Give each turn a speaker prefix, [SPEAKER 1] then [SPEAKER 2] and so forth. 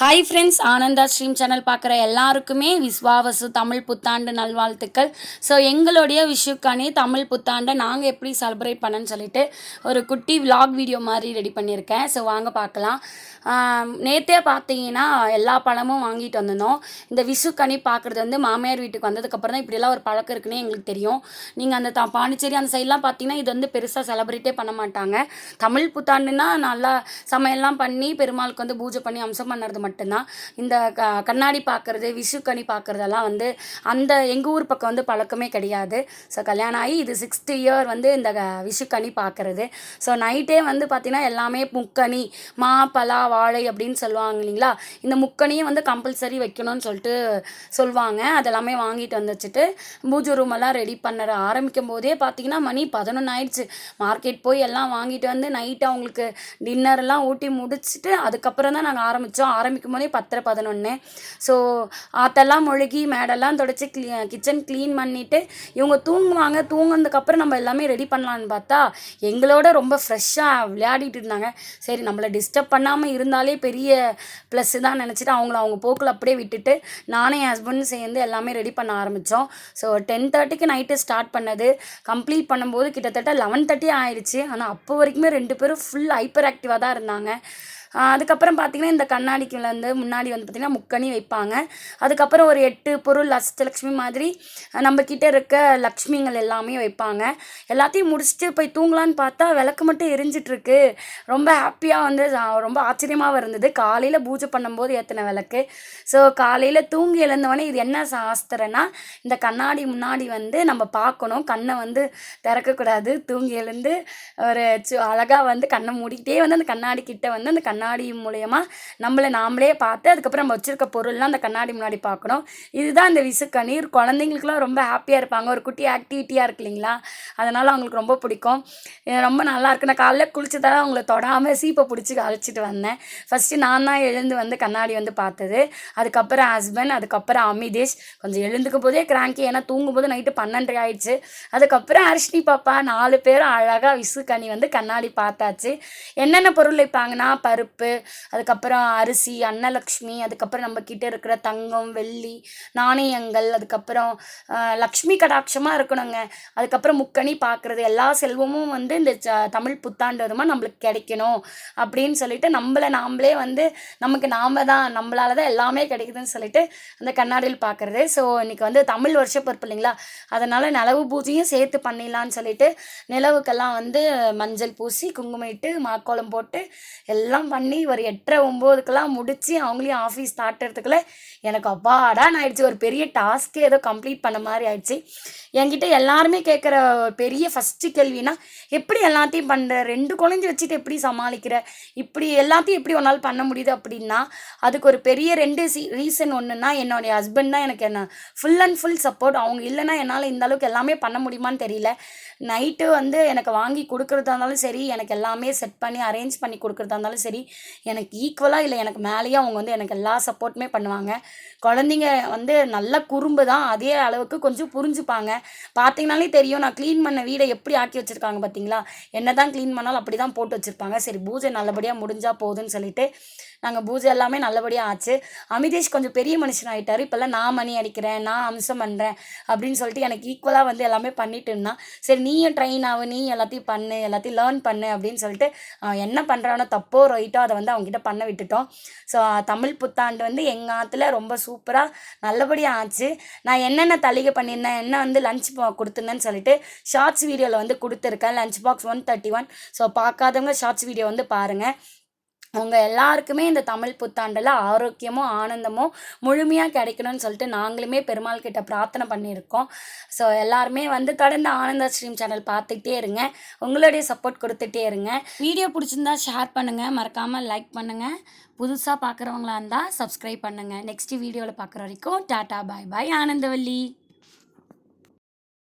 [SPEAKER 1] Hi friends Ananda stream channel பார்க்குற எல்லாருக்குமே விஸ்வாவசு தமிழ் புத்தாண்டு நல்வாழ்த்துக்கள். ஸோ எங்களுடைய விஷுக்கானே தமிழ் புத்தாண்டை நாங்கள் எப்படி செலிப்ரேட் பண்ணேன்னு சொல்லிட்டு ஒரு குட்டி விலாக் வீடியோ மாதிரி ரெடி பண்ணியிருக்கேன். ஸோ வாங்க பார்க்கலாம். நேற்றே பார்த்தீங்கன்னா எல்லா பழமும் வாங்கிட்டு வந்திருந்தோம். இந்த விஷுக்கனி பார்க்குறது வந்து மாமியார் வீட்டுக்கு வந்ததுக்கப்புறம் தான் இப்படியெல்லாம் ஒரு பழக்கம் இருக்குன்னே எங்களுக்கு தெரியும். நீங்கள் அந்த த பாண்டிச்சேரி அந்த சைட்லாம் பார்த்தீங்கன்னா இது வந்து பெருசாக செலிப்ரேட்டே பண்ண மாட்டாங்க. தமிழ் புத்தாண்டுனா நல்லா சமையல்லாம் பண்ணி பெருமாளுக்கு வந்து பூஜை பண்ணி அம்சம் பண்ணுறது மட்டும்தான். இந்த க கண்ணாடி பார்க்குறது விஷுக்கணி பார்க்குறதெல்லாம் வந்து அந்த எங்கள் ஊர் பக்கம் வந்து பழக்கமே கிடையாது. ஸோ கல்யாணம் ஆகி இது சிக்ஸ்த் இயர் வந்து இந்த க- பார்க்குறது ஸோ நைட்டே வந்து பார்த்திங்கன்னா எல்லாமே முக்கனி மா பலா வாழை அப்படின்னு சொல்லுவாங்க இல்லைங்களா? இந்த முக்கனியும் வந்து கம்பல்சரி வைக்கணும்னு சொல்லிட்டு சொல்லுவாங்க. அதெல்லாமே வாங்கிட்டு வந்து வச்சுட்டு பூஜை ரூம் எல்லாம் ரெடி பண்ண ஆரம்பிக்கும் போதே பார்த்தீங்கன்னா மணி பதினொன்று ஆயிடுச்சு. மார்க்கெட் போய் எல்லாம் வாங்கிட்டு வந்து நைட்டு அவங்களுக்கு டின்னர்லாம் ஊட்டி முடிச்சுட்டு அதுக்கப்புறம் தான் நாங்கள் ஆரம்பித்தோம் ஆரம்பிக்கும் போதே பத்தரை பதினொன்று ஸோ ஆத்தெல்லாம் முழுகி மேடெல்லாம் தொடச்சி க்ளீ கிச்சன் க்ளீன் பண்ணிவிட்டு இவங்க தூங்குவாங்க. தூங்குனதுக்கப்புறம் நம்ம எல்லாமே ரெடி பண்ணலான்னு பார்த்தா எங்களோட ரொம்ப ஃப்ரெஷ்ஷாக விளையாடிட்டு இருந்தாங்க. சரி நம்மளை டிஸ்டர்ப் பண்ணாமல் இருந்தாலே பெரிய ப்ளஸ் தான் நினச்சிட்டு அவங்கள அவங்க போக்கில் அப்படியே விட்டுட்டு நானும் என் ஹஸ்பண்டும் சேர்ந்து எல்லாமே ரெடி பண்ண ஆரம்பித்தோம் ஸோ டென் தேர்ட்டிக்கு நைட்டு ஸ்டார்ட் பண்ணது. கம்ப்ளீட் பண்ணும்போது கிட்டத்தட்ட லெவன் தேர்ட்டி ஆயிடுச்சு ஆனால் அப்போ வரைக்குமே ரெண்டு பேரும் ஃபுல் ஹைப்பர் ஆக்டிவாக தான் இருந்தாங்க. அதுக்கப்புறம் பார்த்தீங்கன்னா இந்த கண்ணாடிக்கு வந்து முன்னாடி வந்து பார்த்திங்கன்னா முக்கணி வைப்பாங்க. அதுக்கப்புறம் ஒரு எட்டு பொருள் அஷ்டலக்ஷ்மி மாதிரி நம்மக்கிட்ட நம்ம இருக்க லக்ஷ்மிங்கள் எல்லாமே வைப்பாங்க. எல்லாத்தையும் முடிச்சுட்டு போய் தூங்கலான்னு பார்த்தா விளக்கு மட்டும் எரிஞ்சிட்ருக்கு. ரொம்ப ஹாப்பியாக வந்து ரொம்ப ஆச்சரியமாக இருந்தது. காலையில் பூஜை பண்ணும்போது ஏற்றின விளக்கு. ஸோ காலையில் தூங்கி எழுந்தவொடனே இது என்ன சாஸ்திரம்னா இந்த கண்ணாடி முன்னாடி வந்து நம்ம பார்க்கணும் கண்ணை வந்து திறக்கக்கூடாது. தூங்கி எழுந்து ஒரு சு அழகாக வந்து கண்ணை மூடிக்கிட்டே வந்து அந்த கண்ணாடி கிட்ட வந்து அந்த கண்ணாடி கண்ணாடி மூலயமா நம்மளை நாமளே பார்த்து அதுக்கப்புறம் நம்ம வச்சுருக்க பொருள்லாம் அந்த கண்ணாடி முன்னாடி பார்க்கணும். இதுதான் இந்த விசுக்கணீர் குழந்தைங்களுக்குலாம் ரொம்ப ஹாப்பியாக இருப்பாங்க. ஒரு குட்டி ஆக்டிவிட்டியாக இருக்கு இல்லைங்களா? அதனால் அவங்களுக்கு ரொம்ப பிடிக்கும். ரொம்ப நல்லா இருக்கு. நான் காலைல குளிச்சதால அவங்கள தொடாமல் சீப்பை பிடிச்சி அழைச்சிட்டு வந்தேன். ஃபஸ்ட்டு நான் தான் எழுந்து வந்து கண்ணாடி வந்து பார்த்தது. அதுக்கப்புறம் ஹஸ்பண்ட் அதுக்கப்புறம் அமிதேஷ். கொஞ்சம் எழுந்துக்கும் போதே கிராங்கி ஏன்னா தூங்கும்போது நைட்டு பன்னெண்டரை ஆயிடுச்சு. அதுக்கப்புறம் அரிஷ்னி பாப்பா. நாலு பேரும் அழகாக விசுக்கனி வந்து கண்ணாடி பார்த்தாச்சு. என்னென்ன பொருள் வைப்பாங்கன்னா பருப்பு அதுக்கப்புறம் அரிசி அன்னலக்ஷ்மி அதுக்கப்புறம் நம்ம கிட்ட இருக்கிற தங்கம் வெள்ளி நாணயங்கள் அதுக்கப்புறம் லக்ஷ்மி கடாட்சமாக இருக்கணுங்க. அதுக்கப்புறம் முக்கணி பார்க்குறது எல்லா செல்வமும் வந்து இந்த ச- தமிழ் புத்தாண்டு வருமா நம்மளுக்கு கிடைக்கணும் அப்படின்னு சொல்லிட்டு நம்மளை நாமளே வந்து நமக்கு நாம தான் நம்மளால தான் எல்லாமே கிடைக்குதுன்னு சொல்லிட்டு அந்த கண்ணாடியில் பார்க்குறது ஸோ இன்றைக்கி வந்து தமிழ் வருஷ பொறுப்பு இல்லைங்களா? அதனால் நிலவு பூஜையும் சேர்த்து பண்ணிடலான்னு சொல்லிட்டு நிலவுக்கெல்லாம் வந்து மஞ்சள் பூசி குங்குமம் இட்டு மாக்கோலம் போட்டு எல்லாம் பண்ணி ஒரு எட்டரை ஒம்போதுக்கெல்லாம் முடித்து அவங்களையும் ஆஃபீஸ் ஸ்டார்ட்றதுக்குள்ளே எனக்கு அப்பாடான்னு ஆயிடுச்சு ஒரு பெரிய டாஸ்க்கே ஏதோ கம்ப்ளீட் பண்ண மாதிரி ஆயிடுச்சு. என்கிட்ட எல்லாருமே கேட்குற பெரிய ஃபஸ்ட்டு கேள்வினா எப்படி எல்லாத்தையும் பண்ணுற ரெண்டு குழந்தை வச்சுட்டு எப்படி சமாளிக்கிற? இப்படி எல்லாத்தையும் எப்படி உன்னால் பண்ண முடியுது? அப்படின்னா அதுக்கு ஒரு பெரிய ரெண்டு சி ரீசன் ஒன்றுனா என்னுடைய ஹஸ்பண்ட் தான் எனக்கு என்ன ஃபுல் அண்ட் ஃபுல் சப்போர்ட் அவங்க இல்லைன்னா என்னால் இந்த அளவுக்கு எல்லாமே பண்ண முடியுமான்னு தெரியல. நைட்டு வந்து எனக்கு வாங்கி கொடுக்குறதா இருந்தாலும் சரி எனக்கு எல்லாமே செட் பண்ணி அரேஞ்ச் பண்ணி கொடுக்குறதா இருந்தாலும் சரி எனக்கு ஈக்குவலாக இல்லை எனக்கு மேலேயே அவங்க வந்து எனக்கு எல்லா சப்போர்ட்டுமே பண்ணுவாங்க. குழந்தைங்க வந்து நல்ல குறும்பு தான் அதே அளவுக்கு கொஞ்சம் புரிஞ்சுப்பாங்க. பார்த்தீங்கனாலே தெரியும் நான் க்ளீன் பண்ண வீடை எப்படி ஆக்கி வச்சுருக்காங்க பார்த்தீங்களா? என்ன தான் க்ளீன் பண்ணாலும் அப்படி தான் போட்டு வச்சுருப்பாங்க. சரி பூஜை நல்லபடியாக முடிஞ்சால் போதுன்னு சொல்லிட்டு நாங்கள் பூஜை எல்லாமே நல்லபடியாக ஆச்சு. அமிதேஷ் கொஞ்சம் பெரிய மனுஷன் ஆகிட்டார் இப்போல்லாம் நான் மணி அடிக்கிறேன் நான் அம்சம் பண்ணுறேன் அப்படின்னு சொல்லிட்டு எனக்கு ஈக்குவலாக வந்து எல்லாமே பண்ணிட்டு இருந்தான். சரி நீயும் ட்ரெயின் ஆகும் நீ எல்லாத்தையும் பண்ணு எல்லாத்தையும் லேர்ன் பண்ணு அப்படின்னு சொல்லிட்டு அவன் என்ன பண்ணுறானோ தப்போ ரைட்டோ அதை வந்து அவங்ககிட்ட பண்ண விட்டுட்டோம். ஸோ தமிழ் புத்தாண்டு வந்து எங்கள் ஆற்றுல ரொம்ப சூப்பராக நல்லபடியாக ஆச்சு. நான் என்னென்ன தளிகை பண்ணியிருந்தேன் என்ன வந்து லஞ்ச் கொடுத்துருந்தேன்னு சொல்லிட்டு ஷார்ட்ஸ் வீடியோவில் வந்து கொடுத்துருக்கேன். Lunch box one thirty one so பார்க்காதவங்க ஷார்ட்ஸ் வீடியோ வந்து பாருங்கள் உங்கள் எல்லாருக்குமே இந்த தமிழ் புத்தாண்டில் ஆரோக்கியமும் ஆனந்தமும் முழுமையாக கிடைக்கணும்னு சொல்லிட்டு நாங்களுமே பெருமாள் கிட்ட பிரார்த்தனை பண்ணியிருக்கோம். ஸோ எல்லாருமே வந்து தொடர்ந்து ஆனந்த ஸ்ட்ரீம் சேனல் பார்த்துக்கிட்டே இருங்க. உங்களுடைய சப்போர்ட் கொடுத்துட்டே இருங்க. வீடியோ பிடிச்சிருந்தா ஷேர் பண்ணுங்கள் மறக்காமல் லைக் பண்ணுங்கள் புதுசாக பார்க்குறவங்களா இருந்தால் சப்ஸ்கிரைப் பண்ணுங்கள் நெக்ஸ்ட் வீடியோவில் பார்க்குற வரைக்கும் டாட்டா பாய் பாய் ஆனந்தவல்லி.